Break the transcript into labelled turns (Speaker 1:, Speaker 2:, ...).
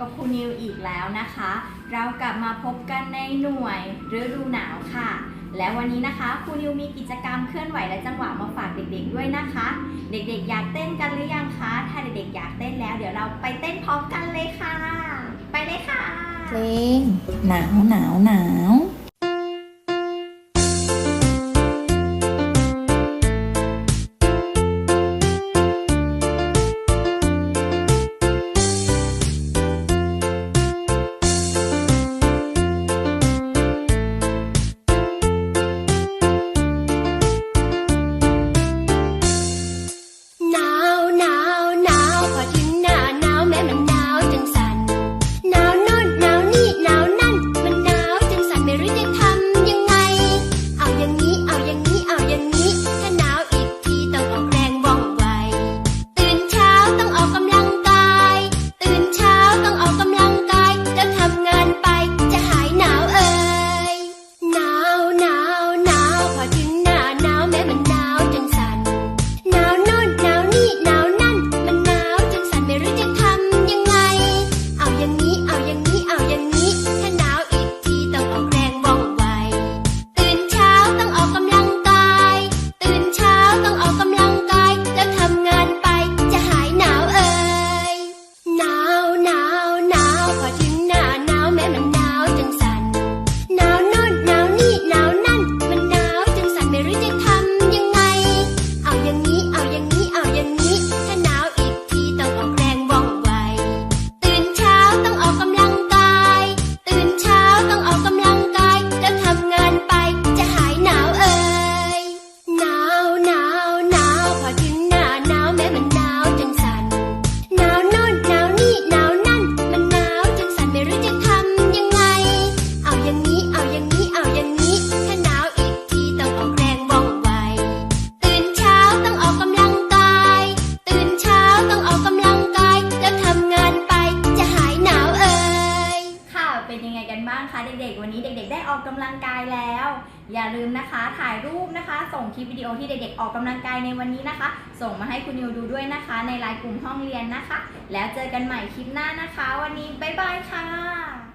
Speaker 1: กับครูนิวอีกแล้วนะคะ เรากลับมาพบกันในหน่วยฤดูหนาวค่ะ และวันนี้นะคะครูนิวมีกิจกรรมเคลื่อนไหวและจังหวะมาฝากเด็กๆด้วยนะคะ เด็กๆ อยากเต้นกันหรือยังคะ ถ้าเด็กๆ อยากเต้นแล้ว เดี๋ยวเราไปเต้นพร้อมกันเลยค่ะ ไปเลยค่ะ
Speaker 2: เพลงหนาวหนาวหนาว
Speaker 1: ไงกันบ้างคะเด็กๆ วันนี้เด็ก ๆ ได้ออกกำลังกายแล้ว อย่าลืมนะคะถ่ายรูปนะคะ ส่งคลิปวิดีโอที่เด็กๆ ออกกำลังกายในวันนี้นะคะ ส่งมาให้คุณนิวดูด้วยนะคะ ในไลน์กลุ่มห้องเรียนนะคะ แล้วเจอกันใหม่คลิปหน้านะคะ วันนี้บ๊ายบายค่ะ